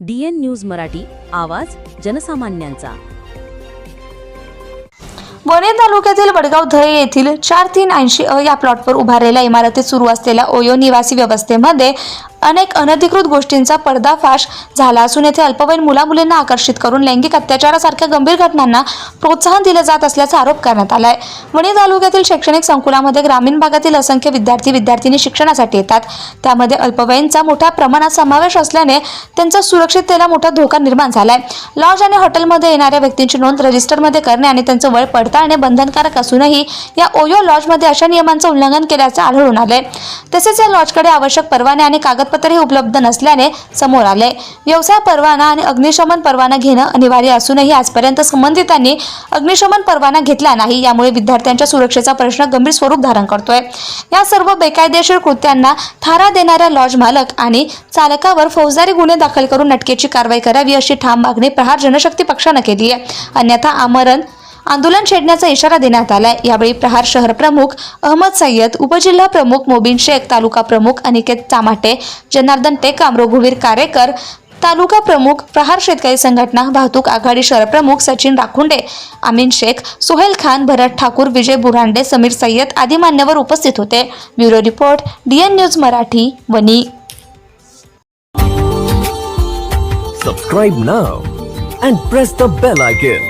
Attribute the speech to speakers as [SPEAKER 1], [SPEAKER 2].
[SPEAKER 1] DN news Marathi आवाज जनसामान्यांचा.
[SPEAKER 2] वणे तालुक्यातील वडगाव धये येथील चार तीन ऐंशी अ या प्लॉटवर उभारलेल्या इमारतीत सुरू असलेल्या ओयो निवासी व्यवस्थेमध्ये अनेक अनधिकृत गोष्टींचा पर्दाफाश झाला असून येथे अल्पवयीन मुलामुलींना आकर्षित करून लैंगिक अत्याचारासारख्या गंभीर घटनांना प्रोत्साहन दिले जात असल्याचा आरोप करण्यात आलाय. वणी तालुक्यातील शैक्षणिक संकुलामध्ये ग्रामीण भागातील असंख्य विद्यार्थी विद्यार्थिनी शिक्षणासाठी येतात. त्यामध्ये अल्पवयीनचा मोठ्या प्रमाणात समावेश असल्याने त्यांचा सुरक्षिततेला मोठा धोका निर्माण झालाय. लॉज आणि हॉटेलमध्ये येणाऱ्या व्यक्तींची नोंद रजिस्टरमध्ये करणे आणि त्यांचं वय पडताळणे बंधनकारक असूनही या ओयो लॉजमध्ये अशा नियमांचं उल्लंघन केल्याचं आढळून आलंय. तसेच या लॉजकडे आवश्यक परवाने आणि कागद कागदपत्रही उपलब्ध नसल्याने समोर आले. व्यवसाय परवाना आणि अग्निशमन परवाना घेणं अनिवार्य असूनही आजपर्यंत संबंधितांनी अग्निशमन परवाना घेतला नाही यामुळे विद्यार्थ्यांच्या सुरक्षेचा प्रश्न गंभीर स्वरूप धारण करतोय. या सर्व बेकायदेशीर कृत्यांना थारा देणाऱ्या लॉज मालक आणि चालकावर फौजदारी गुन्हे दाखल करून नटकेची कारवाई करावी अशी ठाम मागणी प्रहार जनशक्ती पक्षानं केली आहे. अन्यथा आमरण आंदोलन छेडण्याचा इशारा देण्यात आलाय. यावेळी प्रहार शहर प्रमुख अहमद सय्यद उपजिल्हा प्रमुख मोबिन शेख तालुका प्रमुख अनिकेत चामाटे जनार्दन टेकाम रघुवीर कारेकर तालुका प्रमुख प्रहार शेतकरी संघटना वाहतूक आघाडी शहर प्रमुख सचिन राखुंडे अमीन शेख सोहेल खान भरत ठाकूर विजय बुरांडे समीर सय्यद आदी मान्यवर उपस्थित होते. Bureau report DN news Marathi Wani
[SPEAKER 3] Subscribe now and press the bell icon.